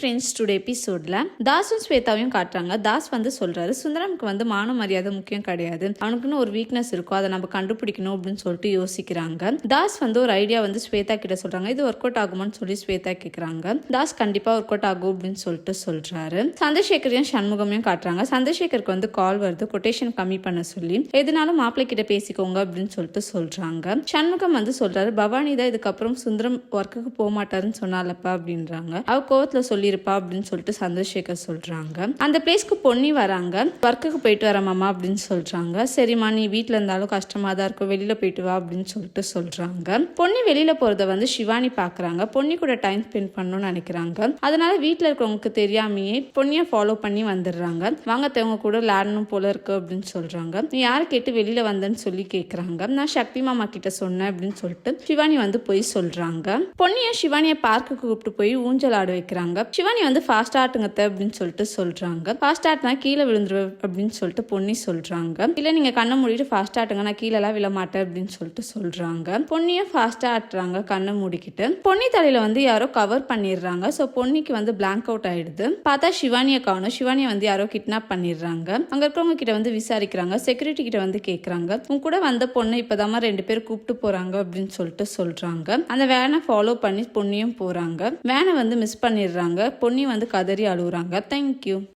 Friends today எபிசோட்ல தாஸும் ஸ்வேதாவையும் காட்டுறாங்க. தாஸ் வந்து சொல்றாரு சுந்தரமுக்கு வந்து மான மரியாதை முக்கியம் கிடையாது. அவனுக்குன்னு ஒரு வீக்னஸ் இருக்கும் அதை நம்ம கண்டுபிடிக்கணும் அப்படின்னு சொல்லிட்டு யோசிக்கிறாங்க. தாஸ் வந்து ஒரு ஐடியா வந்து ஸ்வேதா கிட்ட சொல்றாங்க. இது ஒர்க் அவுட் ஆகுமான்னு சொல்லி ஸ்வேதா கேக்குறாங்க. தாஸ் கண்டிப்பா ஒர்க் அவுட் ஆகும் அப்படின்னு சொல்லிட்டு சொல்றாரு. சந்திரசேகரையும் சண்முகமையும் காட்டுறாங்க. சந்திரசேகருக்கு வந்து கால் வருது கொட்டேஷன் கம்மி பண்ண சொல்லி எதுனாலும் மாப்பிள்ளை கிட்ட பேசிக்கோங்க அப்படின்னு சொல்லிட்டு சொல்றாங்க. சண்முகம் வந்து சொல்றாரு பவானி தான் இதுக்கப்புறம் சுந்தரம் ஒர்க்குக்கு போக மாட்டாருன்னு சொன்னாலப்பா அப்படின்றாங்க. அவ கோவத்துல சொல்லி சொல்லியிருப்பா அப்படின்னு சொல்லிட்டு சந்திரசேகர் சொல்கிறாங்க அந்த பிளேஸ்க்கு பொன்னி வராங்க. ஒர்க்குக்கு போயிட்டு வரமாமா அப்படின்னு சொல்கிறாங்க சரிம்மா நீ வீட்டில் இருந்தாலும் கஷ்டமா தான் இருக்கும். வெளியில் போயிட்டு வா அப்படின்னு சொல்லிட்டு சொல்கிறாங்க பொன்னி வெளியில் போகிறத வந்து சிவானி பார்க்குறாங்க பொன்னி கூட டைம் ஸ்பெண்ட் பண்ணணும்னு நினைக்கிறாங்க. அதனால வீட்டில் இருக்கிறவங்களுக்கு தெரியாமையே பொன்னியை ஃபாலோ பண்ணி வந்துடுறாங்க. வாங்க தேவங்க கூட விளையாடணும் போல இருக்கு அப்படின்னு சொல்கிறாங்க நீ யாரை கேட்டு வெளியில் வந்தேன்னு சொல்லி கேட்குறாங்க நான் சக்தி மாமா கிட்ட சொன்னேன் அப்படின்னு சொல்லிட்டு சிவானி வந்து போய் சொல்கிறாங்க பொன்னியை சிவானியை பார்க்குக்கு கூப்பிட்டு போய் ஊஞ்சல் ஆட வைக்கிறாங்க. சிவானி வந்து ஃபாஸ்ட் ஆட்டுங்கத்த அப்படின்னு சொல்லிட்டு சொல்றாங்க. ஃபாஸ்ட் ஆட்டினா கீழே விழுந்துருவேன் அப்படின்னு சொல்லிட்டு பொன்னி சொல்றாங்க. இல்ல நீங்க கண்ணை மூடிட்டு ஃபாஸ்ட் ஆட்டுங்க நான் கீழே எல்லாம் அப்படின்னு சொல்லிட்டு சொல்றாங்க. பொன்னியும் ஃபாஸ்ட்டாக ஆட்டுறாங்க கண்ணை மூடிக்கிட்டு. பொன்னி தலையில வந்து யாரோ கவர் பண்ணிடுறாங்க. ஸோ பொன்னிக்கு வந்து பிளாங்க் அவுட் ஆயிடுது. பார்த்தா சிவானியை காணும். சிவானியை வந்து யாரோ கிட்னாப் பண்ணிடுறாங்க. அங்க இருக்கிறவங்க கிட்ட வந்து விசாரிக்கிறாங்க. செக்யூரிட்டி கிட்ட வந்து கேக்குறாங்க. உன் கூட வந்த பொண்ணு இப்போதாம்மா ரெண்டு பேர் கூப்பிட்டு போறாங்க அப்படின்னு சொல்லிட்டு சொல்றாங்க. அந்த வேனை ஃபாலோ பண்ணி பொன்னியும் போறாங்க. வேனை வந்து மிஸ் பண்ணிடுறாங்க. பொன்னி வந்து கதறி அழுகுறாங்க தேங்க்யூ